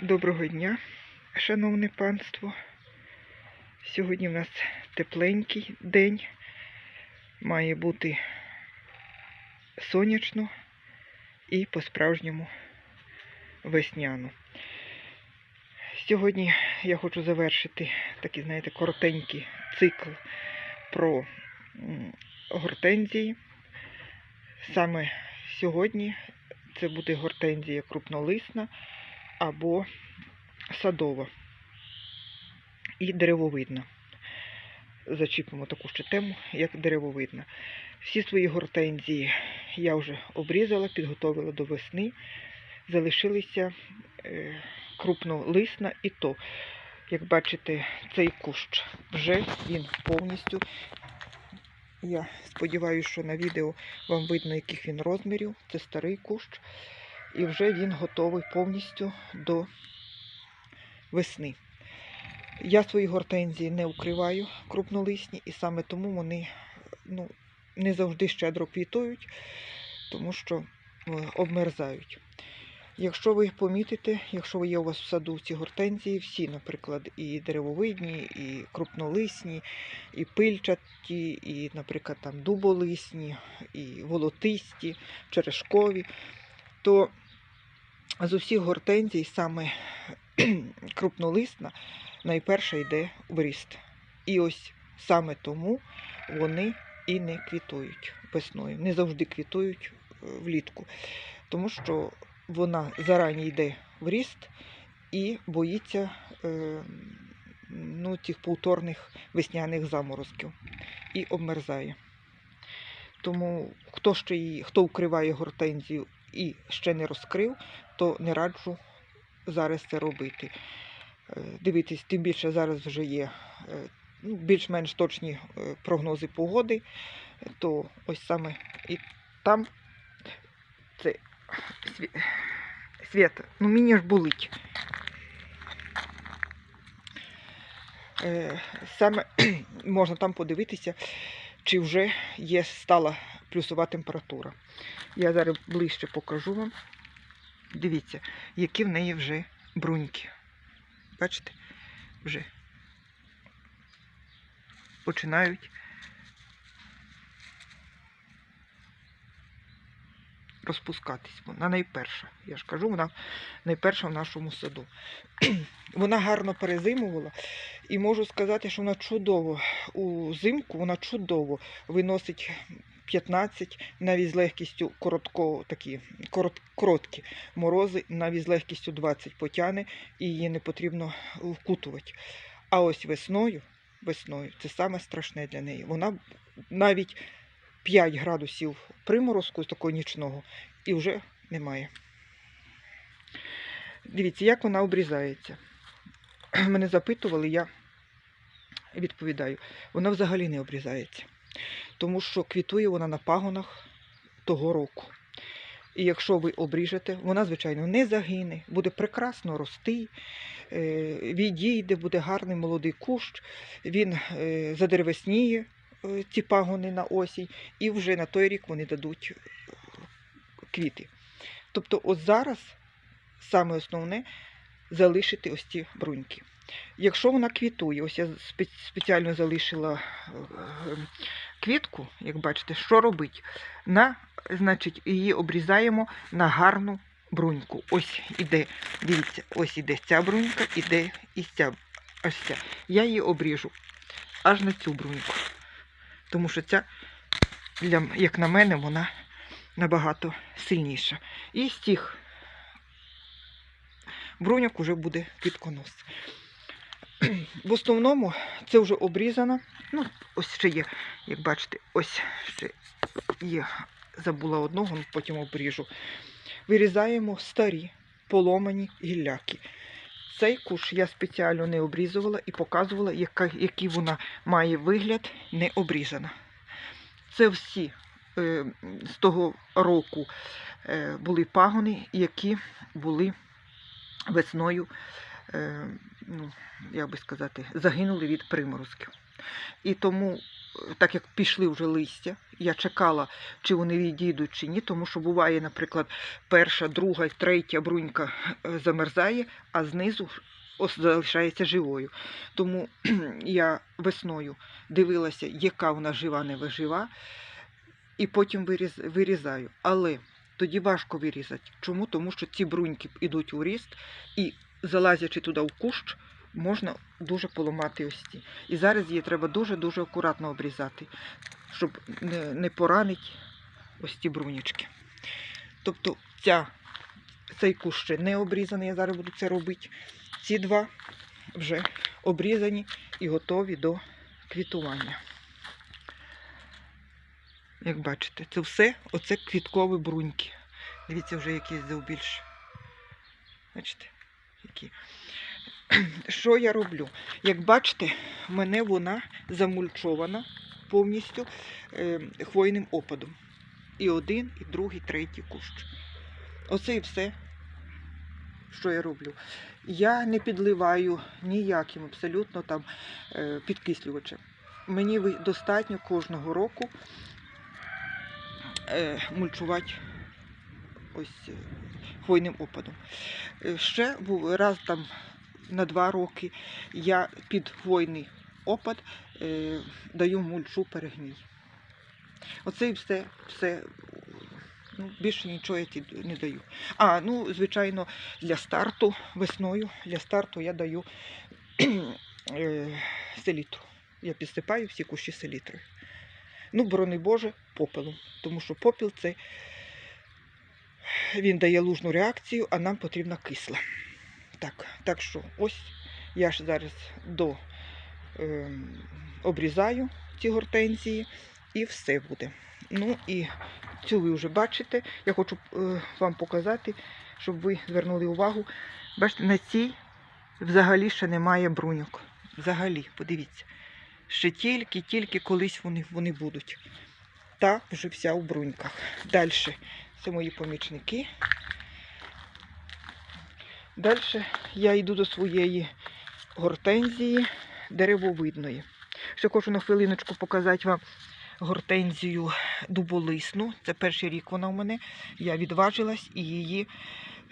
Доброго дня, шановне панство. Сьогодні в нас тепленький день. Має бути сонячно і по-справжньому весняно. Сьогодні я хочу завершити такий, знаєте, коротенький цикл про гортензії. Саме сьогодні це буде гортензія крупнолисна або садова і деревовидна. Зачіпимо таку ще тему, як деревовидна. Всі свої гортензії я вже обрізала, підготовила до весни. Залишилися е, крупнолисна і то, як бачите, цей кущ вже він повністю. Я сподіваюся, що на відео вам видно, яких він розмірів. Це старий кущ. І вже він готовий повністю до весни. Я свої гортензії не укриваю крупнолисні, і саме тому вони ну, не завжди щедро квітують, тому що е, обмерзають. Якщо ви помітите, якщо є у вас в саду ці гортензії, всі, наприклад, і деревовидні, і крупнолисні, і пильчаті, і, наприклад, там дуболисні, і волотисті, черешкові, то з усіх гортензій саме крупнолисна найперша йде в ріст. І ось саме тому вони і не квітують весною, не завжди квітують е, влітку, тому що вона зарані йде в ріст і боїться е, ну, цих повторних весняних заморозків і обмерзає. Тому хто ще її, хто укриває гортензію і ще не розкрив, то не раджу зараз це робити. Е, Дивіться, тим більше зараз вже є е, ну, більш-менш точні е, прогнози погоди, то ось саме і там це світ, ну мені ж болить. Саме можна там подивитися, чи вже є стала плюсова температура. Я зараз ближче покажу вам. Дивіться, які в неї вже бруньки. Бачите? Вже починають розпускатись. Вона найперша. Я ж кажу, вона найперша в нашому саду. Вона гарно перезимувала. І можу сказати, що вона чудово у зимку, вона чудово виносить 15, навіть з легкістю коротко, такі, корот, короткі морози, навіть з легкістю 20 потяне, і її не потрібно вкутувати. А ось весною, весною це саме страшне для неї. Вона навіть 5 градусів приморозку такого нічного і вже немає. Дивіться, як вона обрізається. Мене запитували, я відповідаю, вона взагалі не обрізається тому що квітує вона на пагонах того року. І якщо ви обріжете, вона, звичайно, не загине, буде прекрасно рости, е, відійде, буде гарний молодий кущ, він е, задеревесніє ці пагони на осінь, і вже на той рік вони дадуть квіти. Тобто, от зараз саме основне залишити ось ці бруньки. Якщо вона квітує, ось я спеціально залишила квітку, як бачите, що робить? На, значить, її обрізаємо на гарну бруньку. Ось іде, дивіться, ось іде ця брунька, іде і ця. Ось ця. Я її обріжу аж на цю бруньку. Тому що ця, для, як на мене, вона набагато сильніша. І цих бруньок вже буде квітконос. В основному це вже обрізано. Ну, ось ще є, як бачите, ось ще є, забула одного, ну, потім обріжу. Вирізаємо старі поломані гілляки. Цей куш я спеціально не обрізувала і показувала, яка, який вона має вигляд не обрізана. Це всі е, з того року е, були пагони, які були весною, е, ну, як би сказати, загинули від приморозків. І тому, е, так як пішли вже листя, я чекала, чи вони відійдуть, чи ні, тому що буває, наприклад, перша, друга, третя брунька е, замерзає, а знизу залишається живою. Тому я весною дивилася, яка вона жива, не вижива, і потім виріз, вирізаю. Але тоді важко вирізати. Чому? Тому що ці бруньки йдуть у ріст, і залазячи туди в кущ, можна дуже поламати ось ці. І зараз її треба дуже-дуже акуратно обрізати, щоб не, не поранити ось ці брунічки. Тобто ця, цей кущ ще не обрізаний, я зараз буду це робити. Ці два вже обрізані і готові до квітування. Як бачите, це все оце квіткові бруньки. Дивіться, вже якісь завбільш. Бачите, які. Що я роблю? Як бачите, в мене вона замульчована повністю е, хвойним опадом. І один, і другий, і третій кущ. Оце і все, що я роблю. Я не підливаю ніяким абсолютно там е, підкислювачем. Мені достатньо кожного року е, мульчувати ось е, хвойним опадом. Ще був раз там на два роки я під хвойний опад е, даю мульчу перегній. Оце і все, все. Ну, більше нічого я ті не даю. А, ну, звичайно, для старту весною, для старту я даю е, селітру. Я підсипаю всі кущі селітри. Ну, борони Боже, попелом. Тому що попіл це він дає лужну реакцію, а нам потрібна кисла. Так, так що ось я ж зараз до е, обрізаю ці гортензії і все буде. Ну і цю ви вже бачите. Я хочу е, вам показати, щоб ви звернули увагу. Бачите, на цій взагалі ще немає бруньок. Взагалі, подивіться. Ще тільки-тільки колись вони, вони будуть. Та вже вся у бруньках. Далі. Це мої помічники. Далі я йду до своєї гортензії деревовидної. Ще хочу на хвилиночку показати вам гортензію дуболисну. Це перший рік вона у мене. Я відважилась і її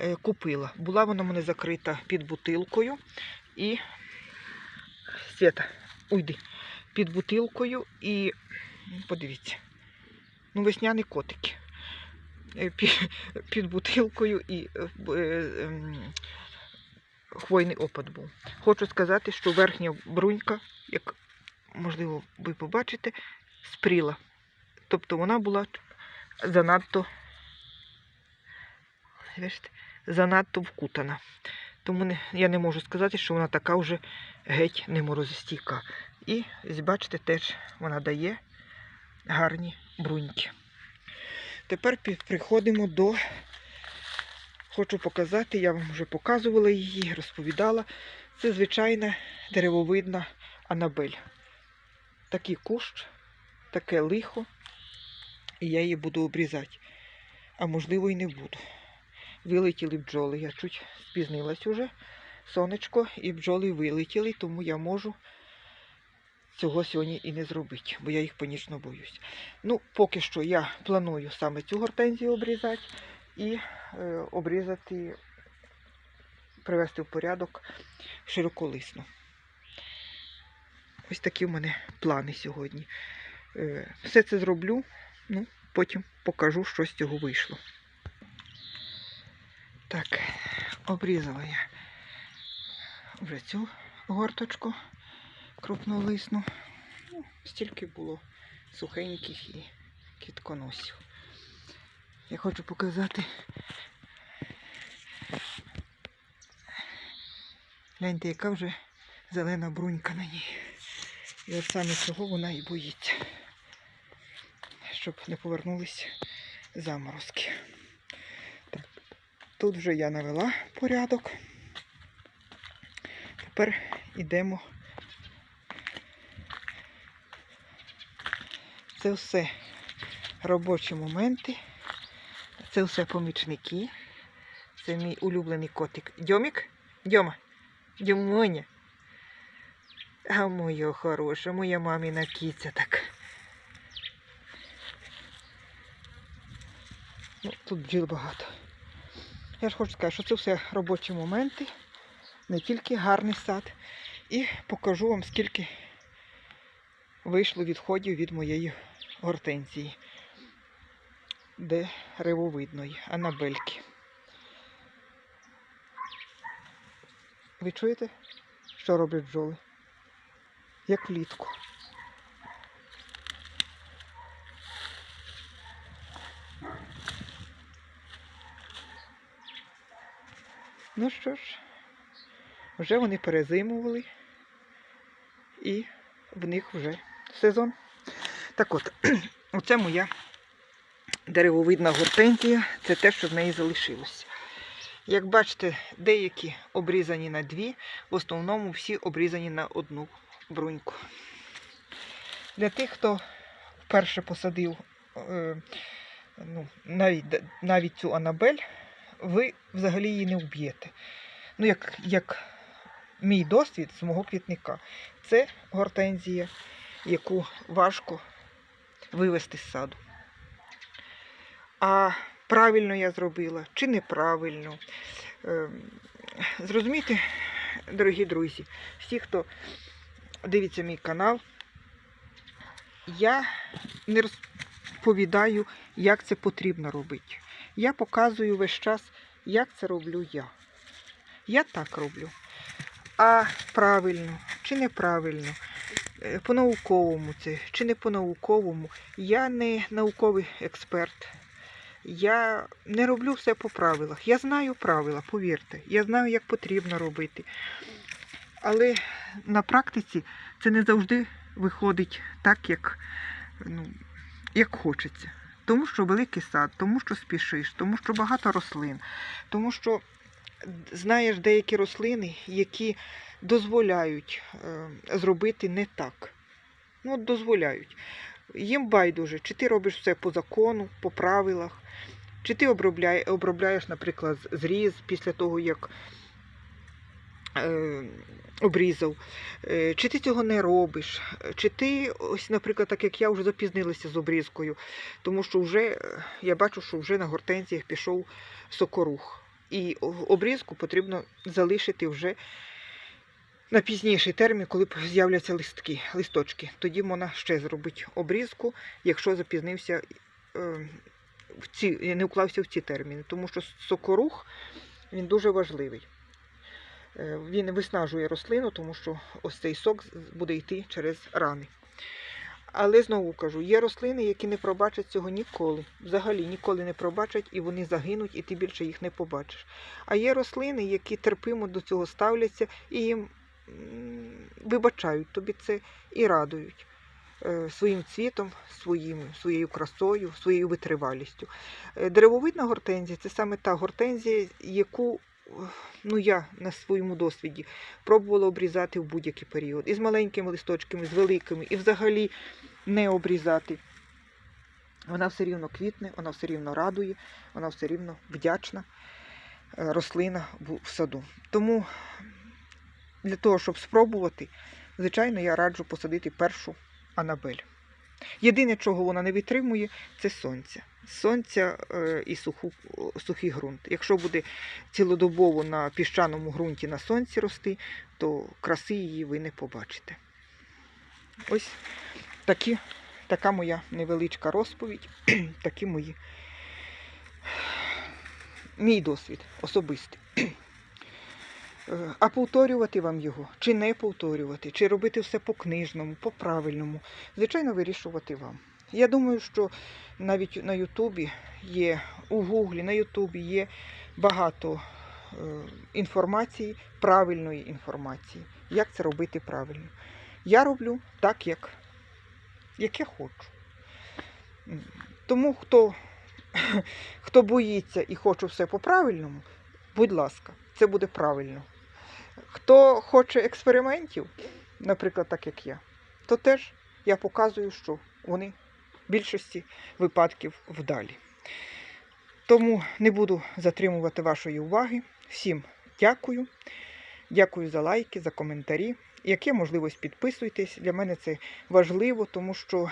е, купила. Була вона у мене закрита під бутилкою і Свята, уйди. Під бутилкою і подивіться. Ну, весняні котики. Е, Під, бутилкою і е, е, ем, хвойний опад був. Хочу сказати, що верхня брунька, як можливо ви побачите, спріла. Тобто вона була занадто, занадто вкутана. Тому не, я не можу сказати, що вона така вже геть не морозостійка. І, бачите, теж вона дає гарні бруньки. Тепер приходимо до. Хочу показати, я вам вже показувала її, розповідала. Це звичайна деревовидна анабель. Такий кущ, таке лихо, і я її буду обрізати. А можливо і не буду. Вилетіли бджоли. Я чуть спізнилась уже. Сонечко і бджоли вилетіли, тому я можу цього сьогодні і не зробити, бо я їх панічно боюсь. Ну, поки що я планую саме цю гортензію обрізати і е, обрізати, привести в порядок широколисну. Ось такі в мене плани сьогодні. Е, все це зроблю, ну, потім покажу, що з цього вийшло. Так, обрізала я вже цю горточку крупнолисну. Ну, стільки було сухеньких і кітконосів. Я хочу показати. Гляньте, яка вже зелена брунька на ній. І от саме цього вона і боїться, щоб не повернулись заморозки. Так, Тут вже я навела порядок. Тепер йдемо. Це все робочі моменти. Це все помічники. Це мій улюблений котик. Дьомік? Дьома. Дьомоня. А моя хороша, моя маміна кіця так. Ну, тут бджіл багато. Я ж хочу сказати, що це все робочі моменти, не тільки гарний сад. І покажу вам, скільки вийшло відходів від моєї гортензії, де ревовидної, анабельки. Ви чуєте, що роблять бджоли? Як влітку. Ну що ж, вже вони перезимували і в них вже сезон. Так от, оце моя деревовидна гортензія, це те, що в неї залишилося. Як бачите, деякі обрізані на дві, в основному всі обрізані на одну бруньку. Для тих, хто вперше посадив е, ну, навіть, навіть цю Анабель, ви взагалі її не вб'єте. Ну, як, як мій досвід з мого квітника, це гортензія, яку важко вивести з саду. А правильно я зробила чи неправильно. Ем, Зрозумійте, дорогі друзі, всі, хто дивиться мій канал, я не розповідаю, як це потрібно робити. Я показую весь час, як це роблю я. Я так роблю. А правильно чи неправильно, по-науковому це чи не по-науковому, я не науковий експерт. Я не роблю все по правилах. Я знаю правила, повірте. Я знаю, як потрібно робити. Але на практиці це не завжди виходить так, як, ну, як хочеться. Тому що великий сад, тому що спішиш, тому що багато рослин, тому що знаєш деякі рослини, які дозволяють е, зробити не так. Ну, от дозволяють. Їм байдуже, чи ти робиш все по закону, по правилах, чи ти обробляє, обробляєш, наприклад, зріз після того, як е, обрізав, е, чи ти цього не робиш, чи ти, ось, наприклад, так як я вже запізнилася з обрізкою, тому що вже е, я бачу, що вже на гортензіях пішов сокорух. І обрізку потрібно залишити вже на пізніший термін, коли з'являться листки, листочки. Тоді можна ще зробити обрізку, якщо запізнився е, в ці, не уклався в ці терміни. Тому що сокорух він дуже важливий. Е, Він виснажує рослину, тому що ось цей сок буде йти через рани. Але знову кажу, є рослини, які не пробачать цього ніколи. Взагалі ніколи не пробачать і вони загинуть, і ти більше їх не побачиш. А є рослини, які терпимо до цього ставляться і їм вибачають тобі це і радують е, своїм цвітом, своїм, своєю красою, своєю витривалістю. Е, Деревовидна гортензія це саме та гортензія, яку ну, я на своєму досвіді пробувала обрізати в будь-який період. І з маленькими листочками, з великими, і взагалі не обрізати. Вона все рівно квітне, вона все рівно радує, вона все рівно вдячна е, рослина в саду. Тому для того, щоб спробувати, звичайно, я раджу посадити першу анабель. Єдине, чого вона не витримує, це сонця. Сонця е, і суху, сухий ґрунт. Якщо буде цілодобово на піщаному ґрунті на сонці рости, то краси її ви не побачите. Ось такі, така моя невеличка розповідь, такі мої мій досвід особистий. Е, А повторювати вам його, чи не повторювати, чи робити все по-книжному, по-правильному, звичайно, вирішувати вам. Я думаю, що навіть на Ютубі є, у Гуглі, на Ютубі є багато е, інформації, правильної інформації, як це робити правильно. Я роблю так, як, як я хочу. Тому хто, хто боїться і хоче все по-правильному, будь ласка, це буде правильно. Хто хоче експериментів, наприклад, так як я, то теж я показую, що вони в більшості випадків вдалі. Тому не буду затримувати вашої уваги. Всім дякую. Дякую за лайки, за коментарі. Як є можливість, підписуйтесь. Для мене це важливо, тому що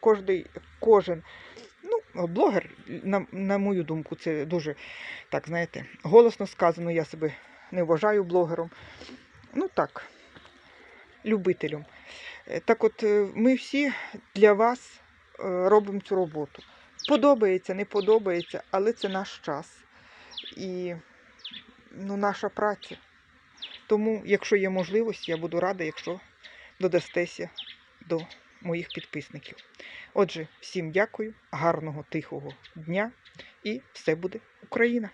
кожний, кожен ну, блогер, на, на мою думку, це дуже так, знаєте, голосно сказано, я себе не вважаю блогером. Ну так, любителем. Е, Так от, е, ми всі для вас е, робимо цю роботу. Подобається, не подобається, але це наш час і ну, наша праця. Тому, якщо є можливість, я буду рада, якщо додастеся до моїх підписників. Отже, всім дякую, гарного тихого дня і все буде Україна!